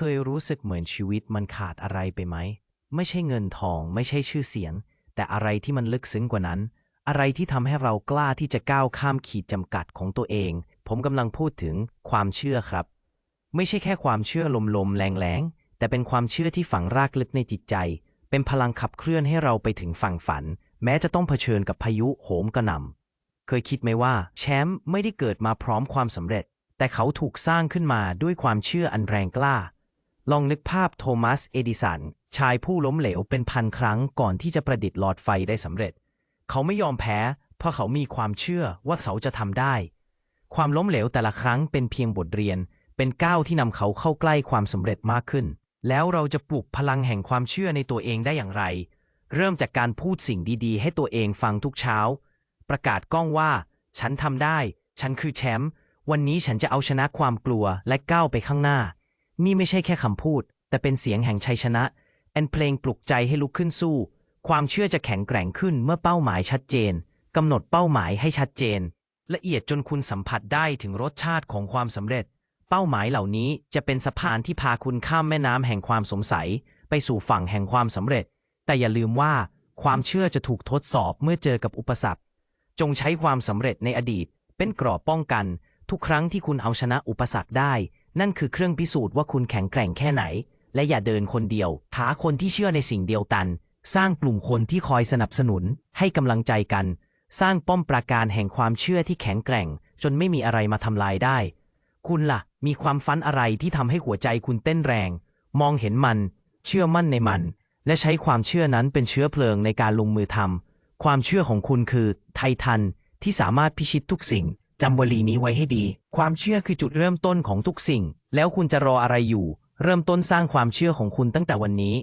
เคยรู้สึกเหมือนชีวิตมันขาดอะไรไปไหม ไม่ใช่เงินทอง ไม่ใช่ชื่อเสียง แต่อะไรที่มันลึกซึ้งกว่านั้น อะไรที่ทำให้เรากล้าที่จะก้าวข้ามขีดจำกัดของตัวเอง ผมกำลังพูดถึงความเชื่อครับ ไม่ใช่แค่ความเชื่อลมๆแรงๆ แต่เป็นความเชื่อที่ฝังรากลึกในจิตใจ เป็นพลังขับเคลื่อนให้เราไปถึงฝั่งฝัน แม้จะต้องเผชิญกับพายุโหมกระหน่ำเคยคิดไหมว่าแชมป์ไม่ได้เกิดมาพร้อมความสำเร็จ แต่เขาถูกสร้างขึ้นมาด้วยความเชื่ออันแรงกล้า ลองนึกภาพโทมัส เอดิสัน ชายผู้ล้มเหลวเป็นพันครั้งก่อนที่จะประดิษฐ์หลอดไฟได้สำเร็จ เขาไม่ยอมแพ้ เพราะเขามีความเชื่อว่าเขาจะทำได้ ความล้มเหลวแต่ละครั้งเป็นเพียงบทเรียน เป็นก้าวที่นำเขาเข้าใกล้ความสำเร็จมากขึ้น แล้วเราจะปลุกพลังแห่งความเชื่อในตัวเองได้อย่างไร เริ่มจากการพูดสิ่งดีๆ ให้ตัวเองฟังทุกเช้า ประกาศกล้องว่า ฉันทำได้ ฉันคือแชมป์ วันนี้ฉันจะเอาชนะความกลัวและก้าวไปข้างหน้า นี่ไม่ใช่แค่คำพูด แต่เป็นเสียงแห่งชัยชนะ แอนเพลงปลุกใจให้ลุกขึ้นสู้ ความเชื่อจะแข็งแกร่งขึ้นเมื่อเป้าหมายชัดเจนกำหนดเป้าหมายให้ชัดเจน ละเอียดจนคุณสัมผัสได้ถึงรสชาติของความสำเร็จ เป้าหมายเหล่านี้จะเป็นสะพานที่พาคุณข้ามแม่น้ำแห่งความสงสัย ไปสู่ฝั่งแห่งความสำเร็จ แต่อย่าลืมว่าความเชื่อจะถูกทดสอบเมื่อเจอกับอุปสรรค จงใช้ความสำเร็จในอดีต เป็นกรอบป้องกัน ทุกครั้งที่คุณเอาชนะอุปสรรคได้ นั่นคือเครื่องพิสูจน์ว่าคุณแข็งแกร่งแค่ไหน และอย่าเดินคนเดียว หาคนที่เชื่อในสิ่งเดียวกัน สร้างกลุ่มคนที่คอยสนับสนุน ให้กำลังใจกัน สร้างป้อมปราการแห่งความเชื่อที่แข็งแกร่ง จนไม่มีอะไรมาทำลายได้ คุณล่ะ มีความฝันอะไรที่ทำให้หัวใจคุณเต้นแรง มองเห็นมัน เชื่อมั่นในมัน และใช้ความเชื่อนั้นเป็นเชื้อเพลิงในการลงมือทำความเชื่อของคุณคือไททันที่สามารถพิชิตทุกสิ่ง จำวลีนี้ไว้ให้ดี ความเชื่อคือจุดเริ่มต้นของทุกสิ่ง แล้วคุณจะรออะไรอยู่ เริ่มต้นสร้างความเชื่อของคุณตั้งแต่วันนี้